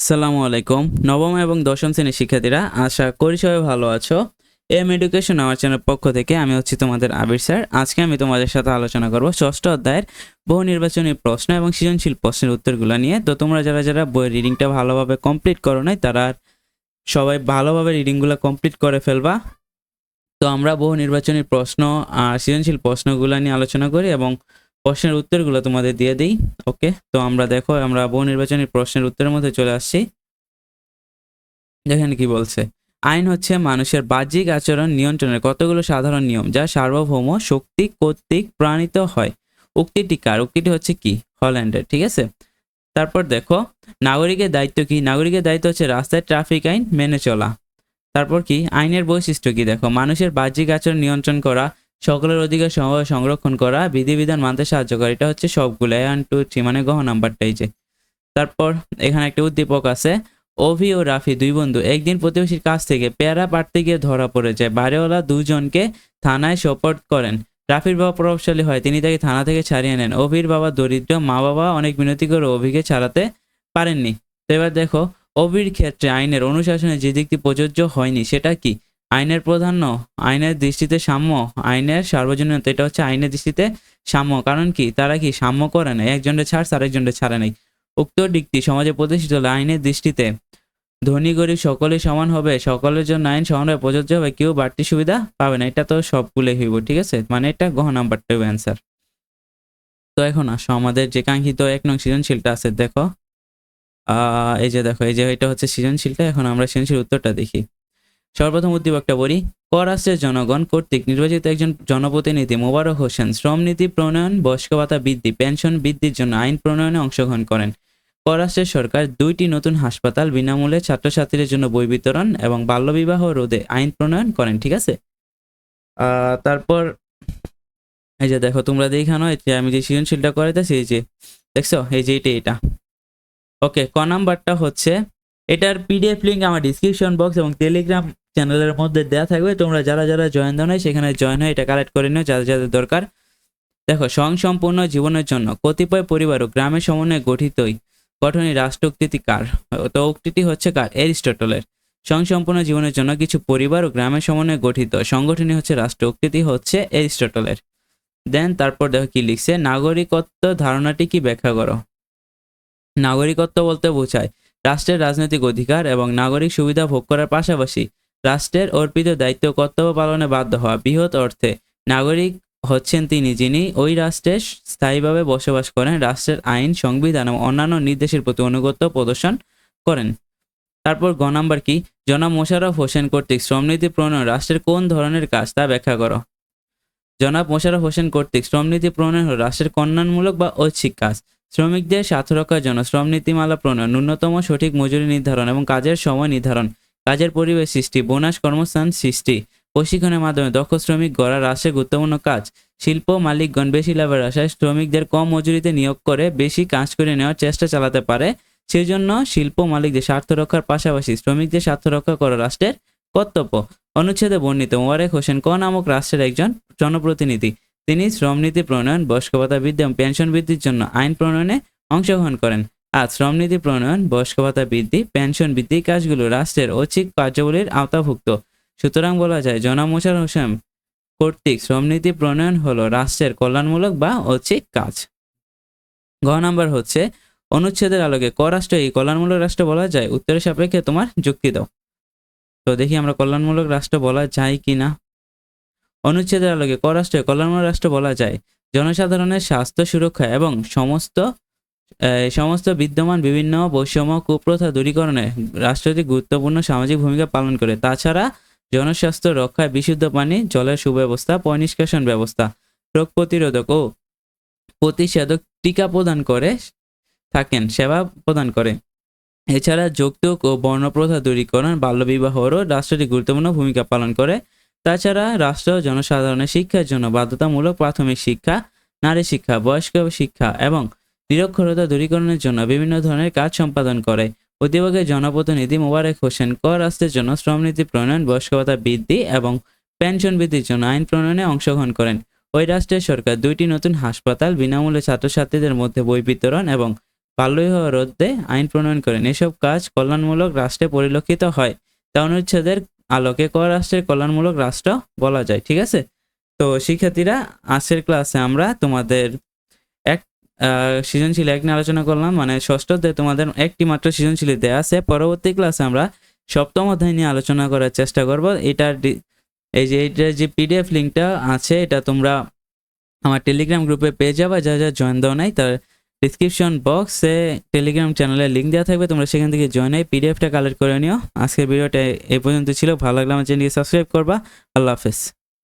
আসসালামু আলাইকুম। নবম এবং দশম শ্রেণির শিক্ষার্থীরা, আশা করি সবাই ভালো আছো। এম এডুকেশন আমার চ্যানেল পক্ষ থেকে আমি হচ্ছি তোমাদের আবির স্যার। আজকে আমি তোমাদের সাথে আলোচনা করব ষষ্ঠ অধ্যায়ের বহু নির্বাচনী প্রশ্ন এবং সৃজনশীল প্রশ্নের উত্তরগুলো নিয়ে। তো তোমরা যারা যারা বইয়ের রিডিংটা ভালোভাবে কমপ্লিট করো নাই, তারা সবাই ভালোভাবে রিডিংগুলো কমপ্লিট করে ফেলবা। তো আমরা বহু নির্বাচনী প্রশ্ন আর সৃজনশীল প্রশ্নগুলো নিয়ে আলোচনা করি এবং প্রশ্নের উত্তরগুলো তোমাদের দিয়ে দিই, ওকে? তো আমরা দেখো, আমরা বহু নির্বাচনী প্রশ্নের উত্তরের মধ্যে চলে আসছি। দেখেন কি বলছে। আইন হচ্ছে মানুষের বাহ্যিক আচরণ নিয়ন্ত্রণের কতগুলো সাধারণ নিয়ম যা সার্বভৌম শক্তি কর্তৃক প্রাণিত হয়? উক্তিটি কার? উক্তিটি হচ্ছে কি? হল্যান্ডের, ঠিক আছে? তারপর দেখো, নাগরিকের দায়িত্ব কি? নাগরিকের দায়িত্ব হচ্ছে রাস্তায় ট্রাফিক আইন মেনে চলা। তারপর কি? আইনের বৈশিষ্ট্য কি? দেখো, মানুষের বাহ্যিক আচরণ নিয়ন্ত্রণ করা সকলের অধিকার সম- সংরক্ষণ করা বিধিবিধান মানতে সাহায্য করা। এটা হচ্ছে সবগুলো। ওয়ান টু থ্রি মানে গহ নাম্বারটাই যে। তারপর এখানে একটা উদ্দীপক আছে, অভি ও রাফি দুই বন্ধু একদিন প্রতিবেশীর কাছ থেকে পেয়ারা পাড়তে গিয়ে ধরা পড়ে যায়। বাড়িওয়ালা দুজনকে থানায় সোপর্দ করেন। রাফির বাবা প্রভাবশালী হয়। তিনি তাকে থানা থেকে ছাড়িয়ে নেন। অভির বাবা দরিদ্র, মা বাবা অনেক বিনতি করে অভিকে ছাড়াতে পারেননি। তো এবার দেখো, অভির ক্ষেত্রে আইনের অনুশাসনে যে দিকটি প্রযোজ্য হয়নি, সেটা কি? আইনের প্রাধান্য, আইনের দৃষ্টিতে সাম্য, আইনের সার্বজনীনতা, এটা হচ্ছে আইনের দৃষ্টিতে সাম্য। কারণ কি? তারা কি সাম্য করে না একজনের ছাড় আরেকজনের ছাড়ে নাই। উক্ত দিকটি সমাজে প্রতিষ্ঠিত হলে আইনের দৃষ্টিতে ধনী গরিব সকলেই সমান হবে। সকলের জন্য আইন সমানভাবে প্রযোজ্য হবে। কেউ বাড়তি সুবিধা পাবে না। এটা তো সবগুলোই হইব, ঠিক আছে? মানে এটা গহ নাম্বারটা অ্যান্সার তো এখন আসো, আমাদের যে কাঙ্ক্ষিত এক নং সৃজনশীলটা আছে, দেখো। এই যে দেখো, এই যে এটা হচ্ছে সৃজনশীলটা। এখন আমরা সৃজনশীল উত্তরটা দেখি। সর্বপ্রথম উদ্দীপকটা বলি পররাষ্ট্রের জনগণ কর্তৃক নির্বাচিত একজন জনপ্রতিনিধি মোবারক হোসেন শ্রমনীতি প্রণয়ন, বয়স্ক ভাতা বৃদ্ধি, পেনশন বৃদ্ধির জন্য আইন প্রণয়নে অংশগ্রহণ করেন। পররাষ্ট্রের সরকার দুইটি নতুন হাসপাতাল বিনামূল্যে ছাত্রছাত্রীদের জন্য বই বিতরণ এবং বাল্যবিবাহ রোধে আইন প্রণয়ন করেন, ঠিক আছে? তারপর, এই যে দেখো, তোমরা দেখানো যে আমি যে সৃজনশীলটা করাইতেছি, এই যে, দেখছ? এই যে এটা এটা ওকে, ক নাম্বারটা হচ্ছে, এটার পিডিএফ লিঙ্ক আমার ডিসক্রিপশন বক্স এবং টেলিগ্রাম চ্যানেলের মধ্যে দেওয়া থাকবে। তোমরা যারা যারা জয়েন দাও নাই, সেখানে জয়েন হয়ে এটা কালেক্ট করে নিও, যাদের যাদের দরকার। দেখো, স্বয়ংসম্পূর্ণ জীবনের জন্য কতিপয় পরিবার ও গ্রামের সমন্বয়ে গঠিতই গঠনী রাষ্ট্র উক্তিটি কার? তো উক্তিটি হচ্ছে কার? এরিস্টটলের। স্বয়ংসম্পূর্ণ জীবনের জন্য কিছু পরিবার ও গ্রামের সমন্বয়ে গঠিত সংগঠনই হচ্ছে রাষ্ট্র উক্তিটি হচ্ছে এরিস্টটলের। দেন তারপর দেখো কি লিখছে, নাগরিকত্ব ধারণাটি কি ব্যাখ্যা করো? নাগরিকত্ব বলতে বোঝায় রাষ্ট্রের রাজনৈতিক অধিকার এবং নাগরিক সুবিধা ভোগ করার পাশাপাশি রাষ্ট্রের অর্পিত দায়িত্ব কর্তব্য পালনে বাধ্য হওয়া বৃহৎ অর্থে নাগরিক হচ্ছেন তিনি, যিনি ওই রাষ্ট্রে স্থায়ীভাবে বসবাস করেন, রাষ্ট্রের আইন, সংবিধান এবং অন্যান্য নির্দেশের প্রতি অনুগত্য প্রদর্শন করেন। তারপর গ নাম্বার কি? জনাব মোশাররফ হোসেন কর্তৃক শ্রমনীতি প্রণয়ন রাষ্ট্রের কোন ধরনের কাজ তা ব্যাখ্যা করো। জনাব মোশাররফ হোসেন কর্তৃক শ্রমনীতি প্রণয়ন হল রাষ্ট্রের কল্যাণমূলক বা ঐচ্ছিক কাজ। শ্রমিকদের স্বার্থ রক্ষার জন্য শ্রম নীতিমালা প্রণয়ন, ন্যূনতম সঠিক মজুরি নির্ধারণ এবং কাজের সময় নির্ধারণ। কাজের পরিবেশ সৃষ্টি, বোনাস কর্মস্থান সৃষ্টি, প্রশিক্ষণের মাধ্যমে দক্ষ শ্রমিক গড়া রাষ্ট্রের গুরুত্বপূর্ণ কাজ। শিল্প মালিকগণ বেশি লাভের আশায় শ্রমিকদের কম মজুরিতে নিয়োগ করে বেশি কাজ করে নেওয়ার চেষ্টা চালাতে পারে। সেই জন্য শিল্প মালিকদের স্বার্থ রক্ষার পাশাপাশি শ্রমিকদের স্বার্থ রক্ষা করা রাষ্ট্রের কর্তব্য। অনুচ্ছেদে বর্ণিত ওয়ারেক হোসেন ক নামক রাষ্ট্রের একজন জনপ্রতিনিধি। তিনি শ্রমনীতি প্রণয়ন বয়স্ক ভাতা বৃদ্ধি এবং পেনশন বৃদ্ধির জন্য আইন প্রণয়নে অংশগ্রহণ করেন। আর শ্রমনীতি প্রণয়ন, বয়স্ক ভাতা বৃদ্ধি, পেনশন বৃদ্ধি, কাজগুলো রাষ্ট্রের ঐচ্ছিক কার্যাবলীর আওতাভুক্ত। সুতরাং বলা যায়, জনাব মোশার হোসেন কর্তৃক শ্রমনীতি প্রণয়ন হলো রাষ্ট্রের কল্যাণমূলক বা ঐচ্ছিক কাজ। ঘ নাম্বার হচ্ছে, অনুচ্ছেদের আলোকে রাষ্ট্র, এই কল্যাণমূলক রাষ্ট্র বলা যায়? উত্তরের সাপেক্ষে তোমার যুক্তি দাও। তো দেখি আমরা কল্যাণমূলক রাষ্ট্র বলা যায় কি না? অনুচ্ছেদের আলোকে রাষ্ট্রে কল্যাণমূলক রাষ্ট্র বলা যায়, জনসাধারণের স্বাস্থ্য সুরক্ষা এবং সমস্ত সমস্ত বিদ্যমান বিভিন্ন বৈষম্য কুপ্রথা দূরীকরণে রাষ্ট্রটি গুরুত্বপূর্ণ সামাজিক ভূমিকা পালন করে। তাছাড়া জনস্বাস্থ্য রক্ষায় বিশুদ্ধ পানি, জলের সুব্যবস্থা পয়নিষ্কাশন ব্যবস্থা, রোগ প্রতিরোধক ও প্রতিষেধক টিকা প্রদান করে থাকেন, সেবা প্রদান করে। এছাড়া যৌতুক ও বর্ণপ্রথা দূরীকরণ বাল্যবিবাহরও রাষ্ট্রটি গুরুত্বপূর্ণ ভূমিকা পালন করে। তাছাড়া রাষ্ট্র জনসাধারণের শিক্ষার জন্য বাধ্যতামূলক প্রাথমিক শিক্ষা, নারী শিক্ষা, বয়স্ক শিক্ষা এবং নিরক্ষরতা দূরীকরণের জন্য বিভিন্ন ধরনের কাজ সম্পাদন করে। অধিবাগে জনপ্রতিনিধি মোবারক হোসেন, কর রাষ্ট্রের জন্য শ্রমনীতি প্রণয়ন, বয়স্কতা বৃদ্ধি এবং পেনশন বৃদ্ধির জন্য আইন প্রণয়নে অংশগ্রহণ করেন। ওই রাষ্ট্রের সরকার দুইটি নতুন হাসপাতাল, বিনামূল্যে ছাত্রছাত্রীদের মধ্যে বই বিতরণ এবং বাল্যবিবাহ রোধে আইন প্রণয়ন করেন। এসব কাজ কল্যাণমূলক রাষ্ট্রে পরিলক্ষিত হয়। তা অনুচ্ছেদের আলোকে ক রাষ্ট্রের কল্যাণমূলক রাষ্ট্র বলা যায়, ঠিক আছে? তো শিক্ষার্থীরা, আজকের ক্লাসে আমরা তোমাদের সৃজনশীল এক নিয়ে আলোচনা করলাম। মানে ষষ্ঠতে তোমাদের একটি মাত্র সৃজনশীল দেওয়া আছে। পরবর্তী ক্লাসে আমরা সপ্তম অধ্যায় নিয়ে আলোচনা করার চেষ্টা করব। এটার এই যে এইটার যে পিডিএফ লিঙ্কটা আছে, এটা তোমরা আমার টেলিগ্রাম গ্রুপে পেয়ে যাবে। যা যা জয়েন দেওয়া নাই, তার ডিসক্রিপশন বক্সে টেলিগ্রাম চ্যানেলে লিঙ্ক দেওয়া থাকবে। তোমরা সেখান থেকে জয়েন হয়ে পিডিএফটা কালেক্ট করে নিও। আজকের ভিডিওটা এই পর্যন্ত ছিল। ভালো লাগলে আমার চ্যানেলকে সাবস্ক্রাইব করবা। আল্লাহ হাফেজ।